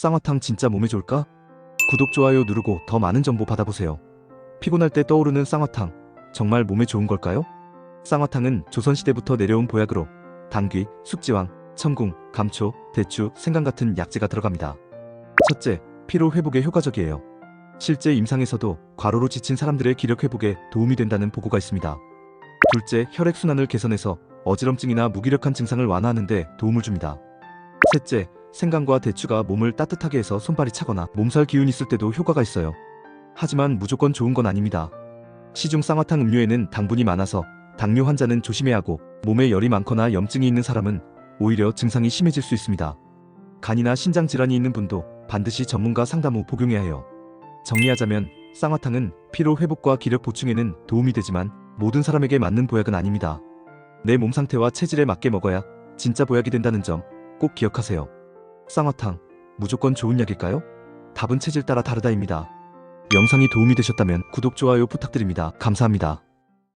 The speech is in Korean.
쌍화탕 진짜 몸에 좋을까? 구독, 좋아요 누르고 더 많은 정보 받아보세요. 피곤할 때 떠오르는 쌍화탕, 정말 몸에 좋은 걸까요? 쌍화탕은 조선시대부터 내려온 보약으로 당귀, 숙지왕, 청궁, 감초, 대추, 생강 같은 약재가 들어갑니다. 첫째, 피로 회복에 효과적이에요. 실제 임상에서도 과로로 지친 사람들의 기력 회복에 도움이 된다는 보고가 있습니다. 둘째, 혈액순환을 개선해서 어지럼증이나 무기력한 증상을 완화하는 데 도움을 줍니다. 셋째, 생강과 대추가 몸을 따뜻하게 해서 손발이 차거나 몸살 기운 있을 때도 효과가 있어요. 하지만 무조건 좋은 건 아닙니다. 시중 쌍화탕 음료에는 당분이 많아서 당뇨 환자는 조심해야 하고 몸에 열이 많거나 염증이 있는 사람은 오히려 증상이 심해질 수 있습니다. 간이나 신장 질환이 있는 분도 반드시 전문가 상담 후 복용해야 해요. 정리하자면 쌍화탕은 피로 회복과 기력 보충에는 도움이 되지만 모든 사람에게 맞는 보약은 아닙니다. 내 몸 상태와 체질에 맞게 먹어야 진짜 보약이 된다는 점 꼭 기억하세요. 쌍화탕 무조건 좋은 약일까요? 답은 체질 따라 다르다입니다. 영상이 도움이 되셨다면 구독, 좋아요 부탁드립니다. 감사합니다.